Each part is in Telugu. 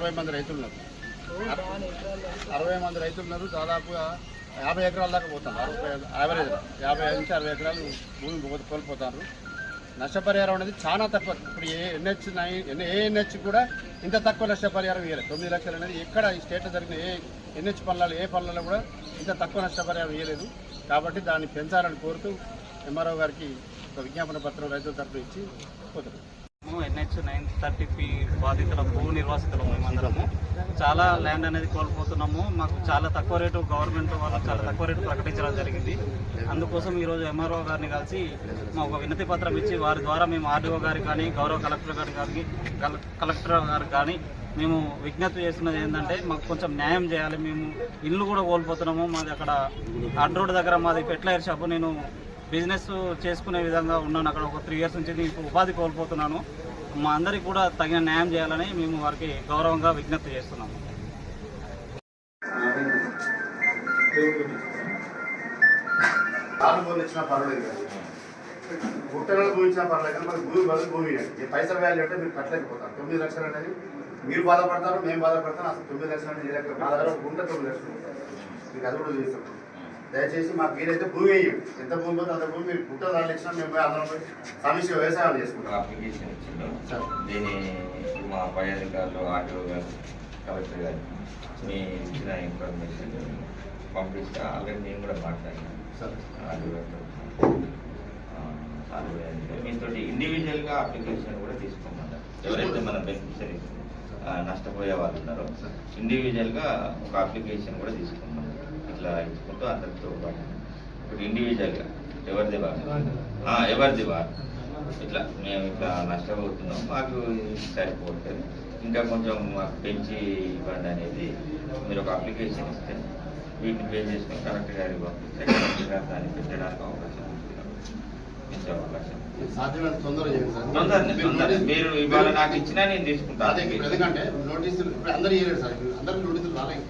అరవై మంది రైతులు ఉన్నారు అరవై మంది రైతులు ఉన్నారు దాదాపుగా యాభై ఎకరాల దాకా పోతారు యావరేజ్ యాభై ఐదు నుంచి అరవై ఎకరాలు భూమి కోల్పోతారు. నష్టపరిహారం అనేది చాలా తక్కువ. ఇప్పుడు ఏ ఎన్హెచ్ నైన్ ఏ ఎన్హెచ్ కూడా ఇంత తక్కువ నష్టపరిహారం ఇవ్వలేదు తొమ్మిది లక్షలు అనేది ఎక్కడ ఈ స్టేట్లో జరిగిన ఏ ఎన్హెచ్ పనులలో ఏ పనులలో కూడా ఇంత తక్కువ నష్టపరిహారం ఇవ్వలేదు కాబట్టి దాన్ని పెంచాలని కోరుతూ ఎంఆర్ఓ గారికి ఒక విజ్ఞాపన పత్రం రైతుల తరఫున ఇచ్చి పోతుంది ఎన్హెచ్ నైన్ థర్టీ బాధితుల భూ నిర్వాసితులు మేమందరము. చాలా ల్యాండ్ అనేది కోల్పోతున్నాము. మాకు చాలా తక్కువ రేటు గవర్నమెంట్ వాళ్ళు చాలా తక్కువ రేటు ప్రకటించడం జరిగింది. అందుకోసం ఈరోజు ఎంఆర్ఓ గారిని కలిసి మా ఒక వినతి పత్రం ఇచ్చి వారి ద్వారా మేము ఆర్డీఓ గారికి కానీ గౌరవ కలెక్టర్ గారి గారికి కల- కలెక్టర్ గారికి కానీ మేము విజ్ఞప్తి చేస్తున్నది ఏంటంటే మాకు కొంచెం న్యాయం చేయాలి. మేము ఇల్లు కూడా కోల్పోతున్నాము. మాది అక్కడ అడ్ రోడ్ దగ్గర మాది ఫెర్టిలైజర్ షాపు. నేను బిజినెస్ చేసుకునే విధంగా ఉన్నాను. అక్కడ ఒక త్రీ ఇయర్స్ నుంచి నేను ఉపాధి కోల్పోతున్నాను. మా అందరికి కూడా తగిన న్యాయం చేయాలని మేము వారికి గౌరవంగా విజ్ఞప్తి చేస్తున్నాము. గుట్టలను భూమించినా పర్లేదు పర్వాలేదు కానీ మరి భూమి పర్వాలేదు భూమి బదులు భూమి ఇవ్వండి. ఈ పైసల వాల్యూ అంటే మీరు కట్టలేకపోతారు. తొమ్మిది లక్షలు అనేది మీరు బాధపడతారు మేము బాధపడతాను అసలు తొమ్మిది లక్షలు అనేది లేక మా దగ్గర గుంట తొమ్మిది లక్షలు మీకు అది కూడా చూస్తాం దయచేసి మాకు మీరైతే భూమి వేయండి. ఎంత భూమి పోతే అంత భూమి మీరు గుట్ట దాని ఇచ్చినా మేము పోయి అందరం పోయి సమీక్ష వ్యవసాయం చేసుకుంటాం. అప్లికేషన్ ఇచ్చిండు సార్. దీన్ని మా పై అధికారులు ఆర్టీఓ గారు కలెక్టర్ గారు మీ ఇచ్చిన ఇన్ఫర్మేషన్ పంపిస్తే ఆల్రెడీ నేను కూడా మాట్లాడినాను ఆర్టీఓ గారితో. మీతో ఇండివిజువల్గా అప్లికేషన్ కూడా తీసుకోమన్నారు. ఎవరైతే మన బెనిఫిషరీస్ నష్టపోయే వాళ్ళు ఉన్నారో ఇండివిజువల్గా ఒక అప్లికేషన్ కూడా తీసుకోమన్నారు. ఇట్లా ఇచ్చుకుంటూ అందరితో పాటు. ఇప్పుడు ఇండివిజువల్గా ఎవరిది బాగా ఎవరిది బాగా ఇట్లా మేము ఇట్లా నష్టపోతున్నాం మాకు సరిపోతుంది ఇంకా కొంచెం మాకు పెంచి ఇవ్వండి అనేది మీరు ఒక అప్లికేషన్ ఇస్తే వీటిని పే చేసుకొని పంపిస్తే కలెక్టర్ గారు దాన్ని పెట్టడానికి అవకాశం ఉంటుంది. సార్. మీరు ఇవాళ నాకు ఇచ్చినా నేను తీసుకుంటాను ఎందుకంటే నోటీసులు ఇప్పుడు అందరూ ఇవ్వలేదు సార్. అందరికి నోటీసులు రాలేదు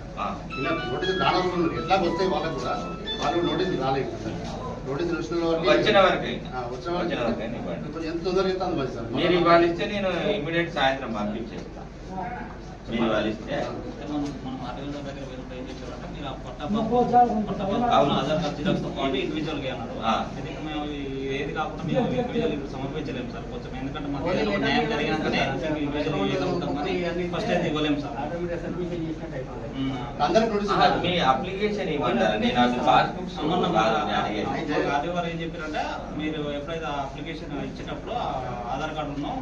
నోటీసులు రానప్పుడు ఎట్లా వస్తాయి వాళ్ళకు కూడా వాళ్ళు నోటీసులు రాలేదు నోటీసులు వచ్చిన వచ్చిన వరకే వచ్చిన ఇవ్వండి. కొంచెం ఎంత తొందరగా ఇస్తే అంత మంచిది సార్ మీరు ఇవాళ ఇస్తే నేను ఇమీడియట్ సాయంత్రం పంపించేస్తాను మీరు ఇవాళ ఇస్తే. అన్నారు. ఏది కాకుండా మేము ఇండివిజువల్ ఇప్పుడు సమర్పించలేము సార్. కొంచెం ఎందుకంటే మాకు ఏదో ఒక న్యాయం జరిగినాకనే ఇండివిజువల్ ఇవ్వగలుగుతాం కానీ ఫస్ట్ అయితే ఇవ్వలేము సార్. ఉమ్. అందరికి నోటీసులు ఆహా, రాలేదు. మీ అప్లికేషన్ నేను అది పాస్బుక్ సంబంధం కాదు నేను వారు ఏం చెప్పారంటే మీరు ఎప్పుడైతే అప్లికేషన్ ఇచ్చేటప్పుడు ఆధార్ కార్డు ఉన్నాం